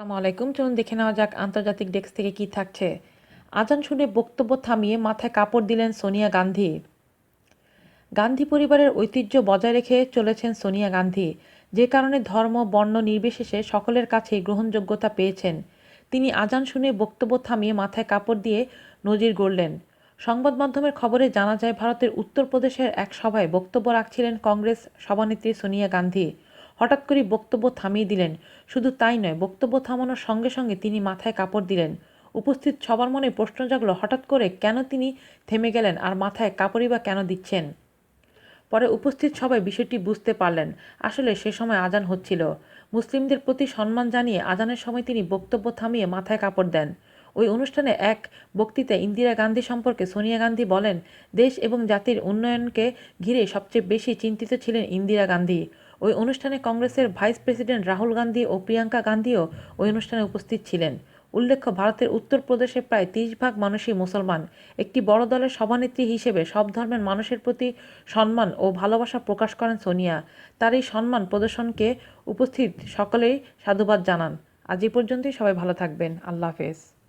আসসালামু আলাইকুম। চলুন দেখে নেওয়া যাক আন্তর্জাতিক ডেস্ক থেকে কি থাকছে। আজান শুনে বক্তব্য থামিয়ে মাথায় কাপড় দিলেন সোনিয়া গান্ধী। গান্ধী পরিবারের ঐতিহ্য বজায় রেখে চলেছেন সোনিয়া গান্ধী। যে কারণে ধর্ম, বর্ণ নির্বিশেষে সকলের কাছেই গ্রহণযোগ্যতা পেয়েছেন। তিনি আজান শুনে বক্তব্য থামিয়ে মাথায় কাপড় দিয়ে নজির গড়লেন। সংবাদ মাধ্যমের খবরে জানা যায়, ভারতের উত্তরপ্রদেশের এক সভায় বক্তব্য রাখছিলেন কংগ্রেস সভানেত্রী সোনিয়া গান্ধী। হঠাৎ করে বক্তব্য থামিয়ে দিলেন। শুধু তাই নয়, বক্তব্য থামানোর সঙ্গে সঙ্গে তিনি মাথায় কাপড় দিলেন। উপস্থিত সবার মনে প্রশ্ন জাগলো, হঠাৎ করে কেন তিনি থেমে গেলেন আর মাথায় কাপড়ই বা কেন দিচ্ছেন? পরে উপস্থিত সবাই বিষয়টি বুঝতে পারলেন। আসলে সে সময় আজান হচ্ছিল। মুসলিমদের প্রতি সম্মান জানিয়ে আজানের সময় তিনি বক্তব্য থামিয়ে মাথায় কাপড় দেন। ওই অনুষ্ঠানে এক বক্তৃতায় ইন্দিরা গান্ধী সম্পর্কে সোনিয়া গান্ধী বলেন, দেশ এবং জাতির উন্নয়নকে ঘিরে সবচেয়ে বেশি চিন্তিত ছিলেন ইন্দিরা গান্ধী। ওই অনুষ্ঠানে কংগ্রেসের ভাইস প্রেসিডেন্ট রাহুল গান্ধী ও প্রিয়াঙ্কা গান্ধীও ওই অনুষ্ঠানে উপস্থিত ছিলেন। উল্লেখ্য, ভারতের উত্তরপ্রদেশে প্রায় তিরিশ ভাগ মানুষই মুসলমান। একটি বড় দলের সভানেত্রী হিসেবে সব ধর্মের মানুষের প্রতি সম্মান ও ভালোবাসা প্রকাশ করেন সোনিয়া। তার এই সম্মান প্রদর্শনকে উপস্থিত সকলেই সাধুবাদ জানান। আজ এই পর্যন্তই, সবাই ভালো থাকবেন। আল্লাহ হাফেজ।